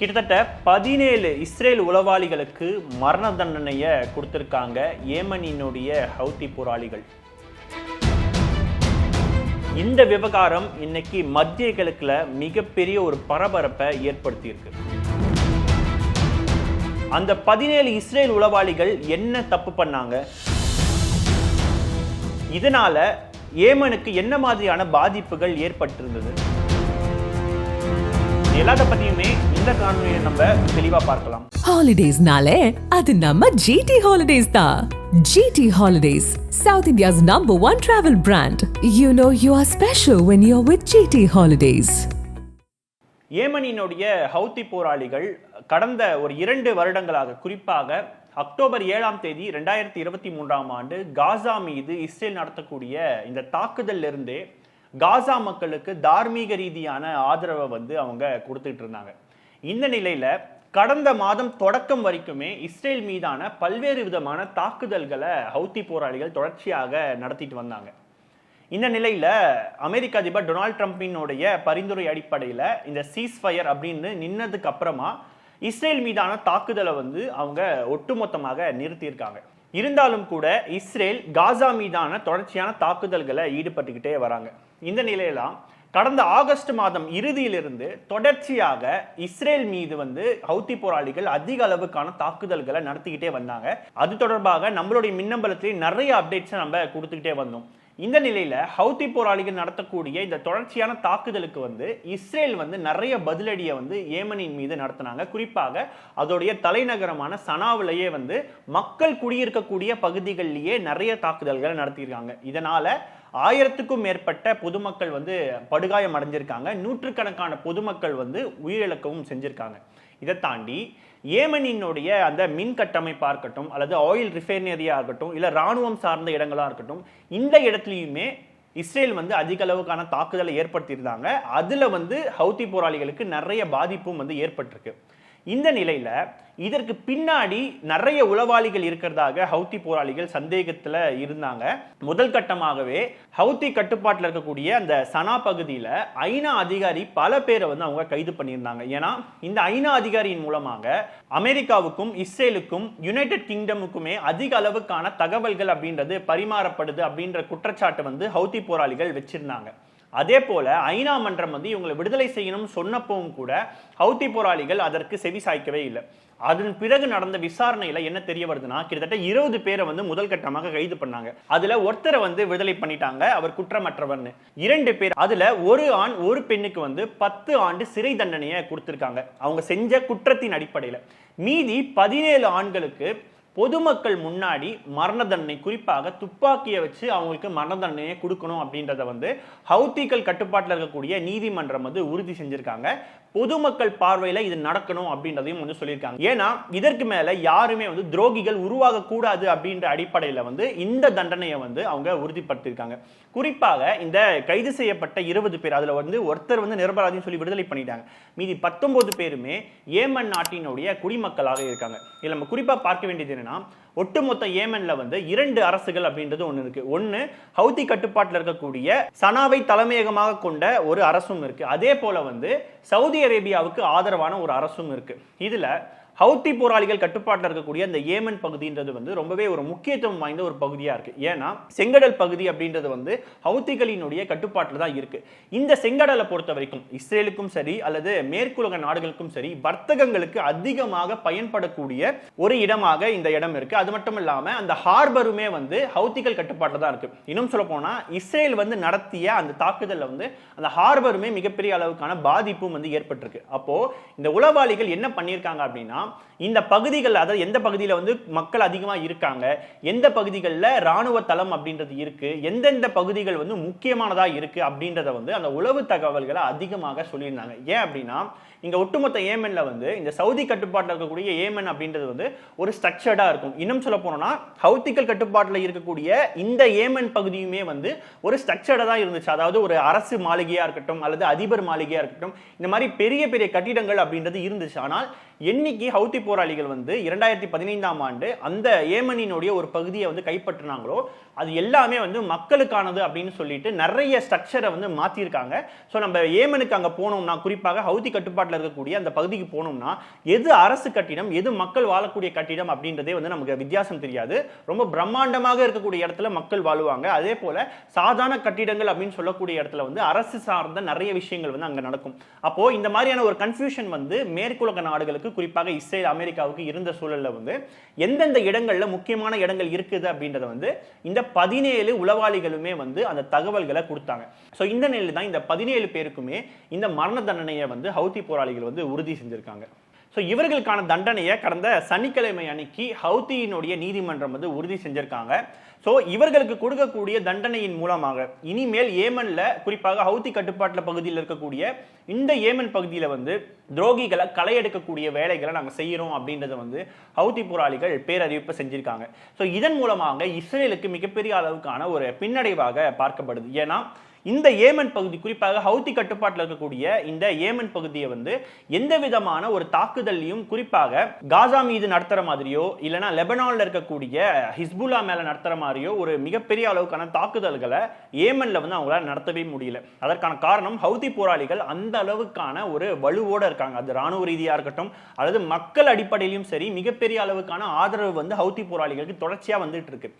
கிட்டத்தட்ட பதினேழு இஸ்ரேல் உளவாளிகளுக்கு மரண தண்டனையை கொடுத்துருக்காங்க ஏமனினுடைய ஹவுத்தி போராளிகள். இந்த விவகாரம் இன்னைக்கு மத்திய கிழக்குல மிகப்பெரிய ஒரு பரபரப்பை ஏற்படுத்தியிருக்கு. அந்த பதினேழு இஸ்ரேல் உளவாளிகள் என்ன தப்பு பண்ணாங்க? இதனால ஏமனுக்கு என்ன மாதிரியான பாதிப்புகள் ஏற்பட்டிருந்தது? எல்லாத்த பத்தியுமே இந்த காணொலியை நம்ம தெளிவா பார்க்கலாம்? ஹாலிடேஸ்னாலே அது நம்ம ஜிடி ஹாலிடேஸ் தான். GT Holidays South India's number one travel brand you know you are special when you with GT Holidays ஏமனினுடைய Houthi போராளிகள் கடந்த ஒரு இரண்டு வருடங்களாக குறிப்பாக அக்டோபர் ஏழாம் தேதி ரெண்டாயிரத்தி இருபத்தி மூன்றாம் ஆண்டு காசா மீது இஸ்ரேல் நடத்தக்கூடிய இந்த தாக்குதல்ல இருந்தே காசா மக்களுக்கு தார்மீக ரீதியான ஆதரவை வந்து அவங்க கொடுத்துட்டு இருந்தாங்க. இந்த நிலையில் கடந்த மாதம் தொடக்கம் வரைக்குமே இஸ்ரேல் மீதான பல்வேறு விதமான தாக்குதல்களை ஹவுத்தி போராளிகள் தொடர்ச்சியாக நடத்திட்டு வந்தாங்க. இந்த நிலையில் அமெரிக்க அதிபர் டொனால்ட் ட்ரம்பினுடைய பரிந்துரை அடிப்படையில் இந்த சீஸ் ஃபயர் அப்படின்னு நின்னதுக்கு அப்புறமா இஸ்ரேல் மீதான தாக்குதலை வந்து அவங்க ஒட்டுமொத்தமாக நிறுத்தியிருக்காங்க. இருந்தாலும் கூட இஸ்ரேல் காசா மீதான தொடர்ச்சியான தாக்குதல்களை ஈடுபட்டுக்கிட்டே வராங்க. இந்த நிலையெல்லாம் கடந்த ஆகஸ்ட் மாதம் இறுதியிலிருந்து தொடர்ச்சியாக இஸ்ரேல் மீது வந்து ஹவுத்தி போராளிகள் அதிக அளவுக்கான தாக்குதல்களை நடத்திக்கிட்டே வந்தாங்க. அது தொடர்பாக நம்மளுடைய மின்னம்பலத்திலே நிறைய அப்டேட்ஸை நம்ம கொடுத்துக்கிட்டே வந்தோம். இந்த நிலையில ஹவுத்தி போராளிகள் நடத்தக்கூடிய இந்த தொடர்ச்சியான தாக்குதலுக்கு வந்து இஸ்ரேல் வந்து நிறைய பதிலடியை வந்து ஏமனின் மீது நடத்தினாங்க. குறிப்பாக அதோடைய தலைநகரமான சனாவிலேயே வந்து மக்கள் குடியிருக்கக்கூடிய பகுதிகளிலேயே நிறைய தாக்குதல்களை நடத்தியிருக்காங்க. இதனால ஆயிரத்துக்கும் மேற்பட்ட பொதுமக்கள் வந்து படுகாயம் அடைஞ்சிருக்காங்க நூற்றுக்கணக்கான பொதுமக்கள் வந்து உயிரிழக்கவும் செஞ்சிருக்காங்க. இதை தாண்டி ஏமனினுடைய அந்த மின் கட்டமைப்பாக இருக்கட்டும் அல்லது ஆயில் ரிஃபைனரியாக இருக்கட்டும் இல்லை ராணுவம் சார்ந்த இடங்களாக இருக்கட்டும் இந்த இடத்துலையுமே இஸ்ரேல் வந்து அதிக அளவுக்கான தாக்குதலை ஏற்படுத்தியிருந்தாங்க. அதில் வந்து ஹவுதி போராளிகளுக்கு நிறைய பாதிப்பும் வந்து ஏற்பட்டிருக்கு. இந்த நிலையில இதற்கு பின்னாடி நிறைய உளவாளிகள் இருக்கிறதாக ஹவுத்தி போராளிகள் சந்தேகத்துல இருந்தாங்க. முதல் கட்டமாகவே ஹவுத்தி கட்டுப்பாட்டில் இருக்கக்கூடிய அந்த சனா பகுதியில ஐநா அதிகாரி பல பேரை வந்து அவங்க கைது பண்ணியிருந்தாங்க. ஏன்னா இந்த ஐநா அதிகாரியின் மூலமாக அமெரிக்காவுக்கும் இஸ்ரேலுக்கும் யுனைடெட் கிங்டமுக்குமே அதிக அளவுக்கான தகவல்கள் அப்படின்றது பரிமாறப்படுது அப்படின்ற குற்றச்சாட்டு வந்து ஹவுத்தி போராளிகள் வச்சிருந்தாங்க. அதே போல ஐநா மன்றம் வந்து இவங்களை விடுதலை செய்யணும்னு சொன்னப்பவும் கூட ஹவுத்தி போராளிகள் அதற்கு செவி சாய்க்கவே இல்லை. அதன் பிறகு நடந்த விசாரணையில என்ன தெரிய வருதுன்னா கிட்டத்தட்ட இருபது பேரை வந்து முதல் கட்டமாக கைது பண்ணாங்க. அதுல ஒருத்தரை வந்து விடுதலை பண்ணிட்டாங்க அவர் குற்றமற்றவர்னு. இரண்டு பேர் அதுல ஒரு ஆண் ஒரு பெண்ணுக்கு வந்து பத்து ஆண்டு சிறை தண்டனையை கொடுத்திருக்காங்க. அவங்க செஞ்ச குற்றத்தின் அடிப்படையில. மீதி பதினேழு ஆண்களுக்கு பொதுமக்கள் முன்னாடி மரண தண்டனை குறிப்பாக துப்பாக்கியை வச்சு அவங்களுக்கு மரண தண்டனையை கொடுக்கணும் அப்படின்றத வந்து ஹவுத்திகள் கட்டுப்பாட்டில் இருக்கக்கூடிய நீதிமன்றம் வந்து உறுதி செஞ்சிருக்காங்க. பொதுமக்கள் பார்வையில் இது நடக்கணும் அப்படின்றதையும் வந்து சொல்லியிருக்காங்க. ஏன்னா இதற்கு மேலே யாருமே வந்து துரோகிகள் உருவாக கூடாது அப்படின்ற அடிப்படையில் வந்து இந்த தண்டனையை வந்து அவங்க உறுதிப்படுத்தியிருக்காங்க. குறிப்பாக இந்த கைது செய்யப்பட்ட இருபது பேர் அதில் வந்து ஒருத்தர் வந்து நிரபராதின்னு சொல்லி விடுதலை பண்ணிட்டாங்க. மீதி பத்தொன்பது பேருமே ஏமன் நாட்டினுடைய குடிமக்களாக இருக்காங்க. இதில் நம்ம குறிப்பாக பார்க்க வேண்டியது என்னன்னா ஒட்டுமொத்த ஏமன்ல வந்து இரண்டு அரசுகள் அப்படின்றது ஒண்ணு இருக்கு. ஒன்று ஹவுதி கட்டுப்பாட்டில் இருக்கக்கூடிய சனாவை தலைமையகமாக கொண்ட ஒரு அரசும் இருக்கு. அதே போல வந்து சவுதி அரேபியாவுக்கு ஆதரவான ஒரு அரசும் இருக்கு. இதுல ஹவுத்தி போராளிகள் கட்டுப்பாட்டில் இருக்கக்கூடிய அந்த ஏமன் பகுதின்றது வந்து ரொம்பவே ஒரு முக்கியத்துவம் வாய்ந்த ஒரு பகுதியாக இருக்கு. ஏன்னா செங்கடல் பகுதி அப்படின்றது வந்து ஹவுத்திகளினுடைய கட்டுப்பாட்டில் தான் இருக்கு. இந்த செங்கடலை பொறுத்த வரைக்கும் இஸ்ரேலுக்கும் சரி அல்லது மேற்குலக நாடுகளுக்கும் சரி வர்த்தகங்களுக்கு அதிகமாக பயன்படக்கூடிய ஒரு இடமாக இந்த இடம் இருக்கு. அது மட்டும் இல்லாமல் அந்த ஹார்பருமே வந்து ஹவுத்திகள் கட்டுப்பாட்டில் தான் இருக்கு. இன்னும் சொல்ல போனால் இஸ்ரேல் வந்து நடத்திய அந்த தாக்குதலில் வந்து அந்த ஹார்பருமே மிகப்பெரிய அளவுக்கான பாதிப்பும் வந்து ஏற்பட்டிருக்கு. அப்போ இந்த உளவாளிகள் என்ன பண்ணியிருக்காங்க அப்படின்னா இந்த பகுதிகள் அதாவது எந்த பகுதியில் வந்து மக்கள் அதிகமாக இருக்காங்க எந்த பகுதிகளில் ராணுவ தளம் அப்படின்றது இருக்கு எந்தெந்த பகுதிகள் வந்து முக்கியமானதா இருக்கு அப்படின்றத வந்து அந்த உளவு தகவல்களை அதிகமாக சொல்லியிருந்தாங்க. ஏன் அப்படின்னா இங்க ஒட்டுமொத்த ஏமனில் வந்து இந்த சவுதி கட்டுப்பாட்டில் இருக்கக்கூடிய ஏமன் அப்படின்றது வந்து ஒரு ஸ்ட்ரக்சர்டாக இருக்கும். இன்னும் சொல்ல போனோம்னா ஹவுத்திக்கல் கட்டுப்பாட்டில் இருக்கக்கூடிய இந்த ஏமன் பகுதியுமே வந்து ஒரு ஸ்ட்ரக்சர்டாக தான் இருந்துச்சு. அதாவது ஒரு அரசு மாளிகையாக இருக்கட்டும் அல்லது அதிபர் மாளிகையாக இருக்கட்டும் இந்த மாதிரி பெரிய பெரிய கட்டிடங்கள் அப்படின்றது இருந்துச்சு. ஆனால் என்னைக்கு ஹவுதி போராளிகள் வந்து இரண்டாயிரத்தி பதினைந்தாம் ஆண்டு அந்த ஏமனினுடைய ஒரு பகுதியை வந்து கைப்பற்றினாங்களோ அது எல்லாமே வந்து மக்களுக்கானது அப்படின்னு சொல்லிட்டு நிறைய ஸ்ட்ரக்சரை வந்து மாற்றியிருக்காங்க ஸோ நம்ம ஏமனுக்கு அங்கே போனோம்னா குறிப்பாக ஹவுதி கட்டுப்பாட்டில் இருக்கக்கூடிய அந்த பகுதிக்கு போனோம்னா எது அரசு கட்டிடம் எது மக்கள் வாழக்கூடிய கட்டிடம் அப்படின்றதே வந்து நமக்கு வித்தியாசம் தெரியாது. ரொம்ப பிரம்மாண்டமாக இருக்கக்கூடிய இடத்துல மக்கள் வாழுவாங்க. அதே போல சாதாரண கட்டிடங்கள் அப்படின்னு சொல்லக்கூடிய இடத்துல வந்து அரசு சார்ந்த நிறைய விஷயங்கள் வந்து அங்கே நடக்கும். அப்போது இந்த மாதிரியான ஒரு கன்ஃபியூஷன் வந்து மேற்குலக நாடுகளுக்கு குறிப்பாக இஸ்ரேல் அமெரிக்காவுக்கு இருந்த சூழல்ல வந்து எந்தெந்த இடங்கள்ல முக்கியமான இடங்கள் இருக்குது அப்படின்றத வந்து இந்த பதினேழு உளவாளிகளுமே வந்து அந்த தகவல்களை கொடுத்தாங்க. ஸோ இந்த நிலையில் தான் இந்த பதினேழு பேருக்குமே இந்த மரண தண்டனையை வந்து ஹவுதி போராளிகள் வந்து உறுதி செஞ்சுருக்காங்க. ஸோ இவர்களுக்கான தண்டனையை கடந்த சனிக்கிழமை அன்னைக்கு ஹவுதியினுடைய நீதிமன்றம் வந்து உறுதி செஞ்சுருக்காங்க. ஸோ இவர்களுக்கு கொடுக்கக்கூடிய தண்டனையின் மூலமாக இனிமேல் ஏமன்ல குறிப்பாக ஹவுதி கட்டுப்பாட்டில் பகுதியில் இருக்கக்கூடிய இந்த ஏமன் பகுதியில் வந்து துரோகிகளை களை எடுக்கக்கூடிய வேலைகளை நாங்கள் செய்கிறோம் அப்படின்றத வந்து ஹவுதி போராளிகள் பேரறிவிப்பு செஞ்சிருக்காங்க. ஸோ இதன் மூலமாக இஸ்ரேலுக்கு மிகப்பெரிய அளவுக்கான ஒரு பின்னடைவாக பார்க்கப்படுது. ஏன்னா இந்த ஏமன் பகுதி குறிப்பாக ஹவுதி கட்டுப்பாட்டில் இருக்கக்கூடிய இந்த ஏமன் பகுதியை வந்து எந்த விதமான ஒரு தாக்குதலையும் குறிப்பாக காசா மீது நடத்துற மாதிரியோ இல்லைனா லெபனானில் இருக்கக்கூடிய ஹிஸ்புல்லா மேல நடத்துற மாதிரியோ ஒரு மிகப்பெரிய அளவுக்கான தாக்குதல்களை ஏமன்ல வந்து அவங்களால நடத்தவே முடியல. அதற்கான காரணம் ஹவுதி போராளிகள் அந்த அளவுக்கான ஒரு வலுவோட இருக்காங்க. அது ராணுவ ரீதியாக இருக்கட்டும் அல்லது மக்கள் அடிப்படையிலும் சரி மிகப்பெரிய அளவுக்கான ஆதரவு வந்து ஹவுதி போராளிகளுக்கு தொடர்ச்சியாக வந்துட்டு இருக்கு.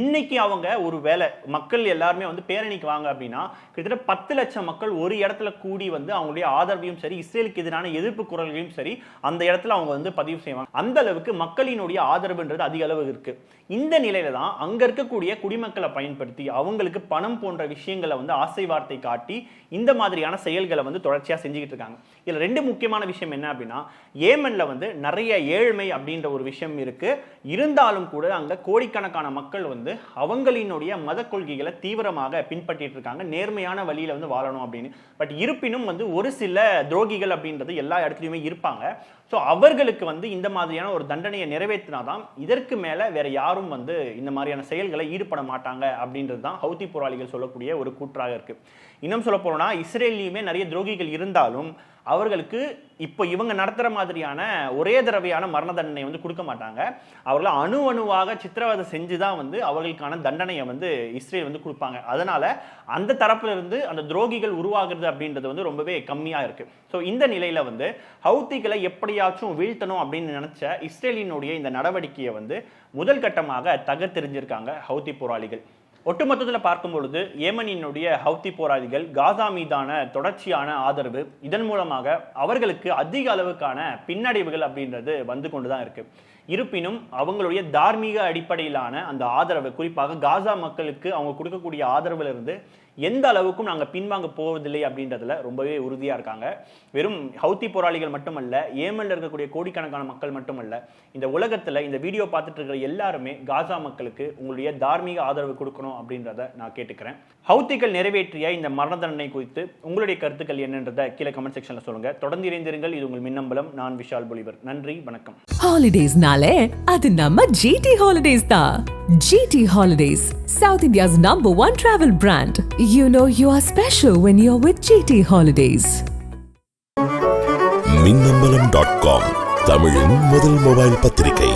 இன்னைக்கு அவங்க ஒரு வேலை மக்கள் எல்லாருமே வந்து பேரணிக்கு வாங்க அப்படின்னா கிட்டத்தட்ட பத்து லட்சம் மக்கள் ஒரு இடத்துல கூடி வந்து அவங்களுடைய ஆதரவையும் சரி இஸ்ரேலுக்கு எதிரான எதிர்ப்பு குரல்களையும் சரி அந்த இடத்துல அவங்க வந்து பதிவு செய்வாங்க. அந்த அளவுக்கு மக்களினுடைய ஆதரவுன்றது அதிக அளவு இருக்கு. இந்த நிலையில தான் அங்க இருக்கக்கூடிய குடிமக்களை பயன்படுத்தி அவங்களுக்கு பணம் போன்ற விஷயங்களை வந்து ஆசை வார்த்தை காட்டி இந்த மாதிரியான செயல்களை வந்து தொடர்ச்சியா செஞ்சுக்கிட்டு இருக்காங்க. இதுல ரெண்டு முக்கியமான விஷயம் என்ன அப்படின்னா ஏமன்ல வந்து நிறைய ஏழ்மை அப்படின்ற ஒரு விஷயம் இருக்கு. இருந்தாலும் கூட அங்க கோடிக்கணக்கான மக்கள் வந்து அவங்களினுடைய மத கொள்கைகளை தீவிரமாக பின்பற்றிட்டு இருக்காங்க. நேர்மையான வழியில் வந்து வாழணும் அப்படின்னு. பட் இருப்பினும் வந்து ஒரு சில துரோகிகள் அப்படின்றது எல்லா இடத்துலையுமே இருப்பாங்க. ஸோ அவர்களுக்கு வந்து இந்த மாதிரியான ஒரு தண்டனையை நிறைவேற்றினாதான் இதற்கு மேலே வேற யாரும் வந்து இந்த மாதிரியான செயல்களை ஈடுபட மாட்டாங்க அப்படின்றது தான் ஹவுதி போராளிகள் சொல்லக்கூடிய ஒரு கூற்றாக இருக்கு. இன்னும் சொல்ல போனோம்னா இஸ்ரேல்லையுமே நிறைய துரோகிகள் இருந்தாலும் அவர்களுக்கு இப்போ இவங்க நடத்துகிற மாதிரியான ஒரே தடவையான மரண தண்டனை வந்து கொடுக்க மாட்டாங்க. அவர்களை அணு அணுவாக சித்திரவதை செஞ்சு தான் வந்து அவர்களுக்கான தண்டனையை வந்து இஸ்ரேல் வந்து கொடுப்பாங்க. அதனால் அந்த தரப்பிலிருந்து அந்த துரோகிகள் உருவாகிறது அப்படின்றது வந்து ரொம்பவே கம்மியாக இருக்குது ஸோ இந்த நிலையில் வந்து ஹவுத்திகளை எப்படியாச்சும் வீழ்த்தணும் அப்படின்னு நினச்ச இஸ்ரேலினுடைய இந்த நடவடிக்கையை வந்து முதல் கட்டமாக தகர்த்தெறிஞ்சிருக்காங்க ஹவுத்தி போராளிகள். ஒட்டுமொத்தத்தில் பார்க்கும் பொழுது ஏமனினுடைய ஹவுத்தி போராளிகள் காசா மீதான தொடர்ச்சியான ஆதரவு இதன் மூலமாக அவர்களுக்கு அதிக அளவுக்கான பின்னடைவுகள் அப்படின்றது வந்து கொண்டு தான் இருக்கு. இருப்பினும் அவங்களுடைய தார்மீக அடிப்படையிலான அந்த ஆதரவு குறிப்பாக காசா மக்களுக்கு அவங்க கொடுக்கக்கூடிய ஆதரவுல இருந்து எந்த அளவுக்கும் நாங்கள் பின்வாங்க போவதில்லை அப்படின்றதுல ரொம்பவே உறுதியாக இருக்காங்க. வெறும் ஹவுத்தி போராளிகள் மட்டுமல்ல ஏமனில் இருக்கக்கூடிய கோடிக்கணக்கான மக்கள் மட்டுமல்ல இந்த உலகத்தில் இந்த வீடியோ பார்த்துட்டு இருக்கிற எல்லாருமே காசா மக்களுக்கு உங்களுடைய தார்மீக ஆதரவு கொடுக்கணும் அப்படின்றத நான் கேட்டுக்கிறேன். ஹவுத்திகள் நிறைவேற்றிய இந்த மரண தண்டனை குறித்து உங்களுடைய கருத்துக்கள் என்னன்றதை கீழே கமெண்ட் செக்ஷன்ல சொல்லுங்க. தொடர்ந்து இணைந்திருங்கள். இது உங்கள் மின்னம்பலம். நான் விஷால் பொலிவர். நன்றி. வணக்கம். ஹாலிடேஸ்னாலே அது நம்ம ஜிடி ஹாலிடேஸ் தான். GT Holidays South India's number one travel brand you know you are special when you with GT Holidays Minnambalam dot com தமிழின் முதல் மொபைல் பத்திரிகை